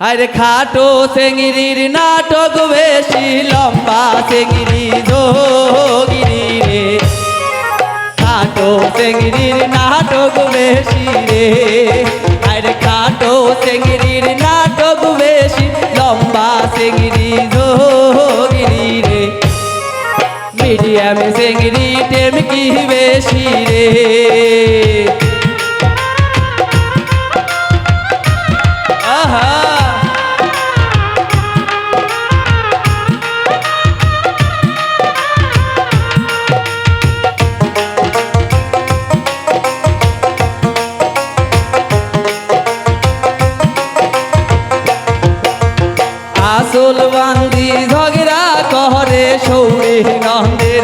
আরে খাটো সেঙ্গিরির নাটক বেশি, লম্বা সেঙ্গিরি যোগিরি রে। খাটো সেঙ্গিরির নাটক বেশি রে। আরে খাটো সেঙ্গিরির নাটক বেশি, লম্বা সেঙ্গিরি যোগিরি রে। মিডিয়াম সেঙ্গিরি টেমকি বেশি রে।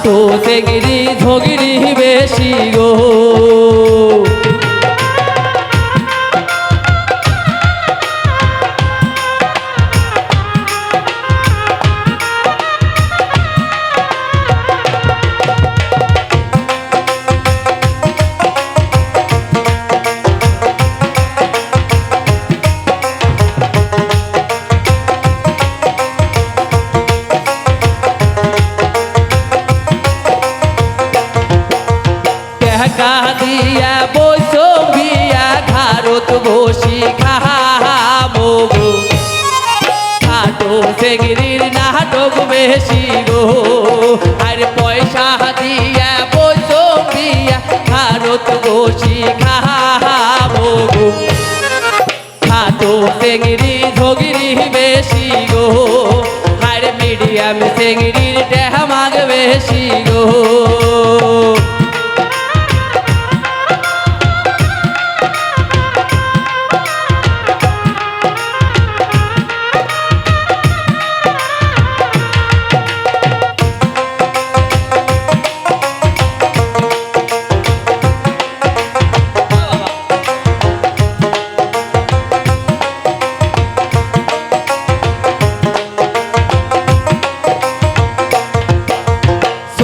খাটো গিরি ধগিরি বেশি গো। দিয়া বসো বিয়া ঘারত বসি গো খাটো সেগিরির নাটক বেশি গো। আর পয়সা দিয়া বসো বিয়া ঘারত বসি খাব গো খাটো সেগিরি ঝগিরি বেশি গো। আর মিডিয়াম সেগিরির ডেহামাগ বেশি গো।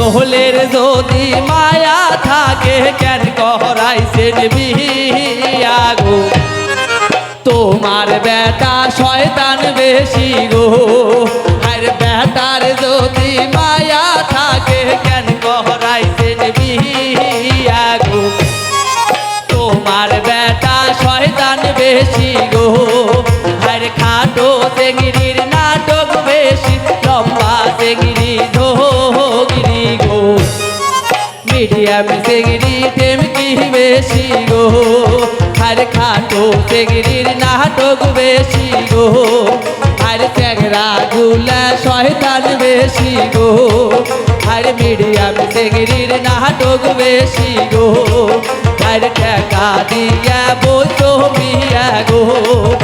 সোহলের যদি মায়া থাকে, কেন করাইছেন বিয়া গো তোমার বেটা শয়তান বেশি গো। আর বেটার যদি মায়া থাকে, কেন করাইছেন বিয়া গো তোমার বেটা শয়তান বেশি গো। আর খাটো সেগিরির নাটক বেশি, লম্বা সেগিরি মিডিয়াম সেগিরি টেমকি বেশি গো? আর খাটো সেগিরির নাটক বেশি গো। আর চ্যাংরা গুলা শয়তান বেশি গো। আর মিডিয়াম সেগিরির নাটক বেশি গো। আর টাকা দিয়া বসো মিয়া গো।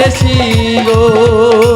আর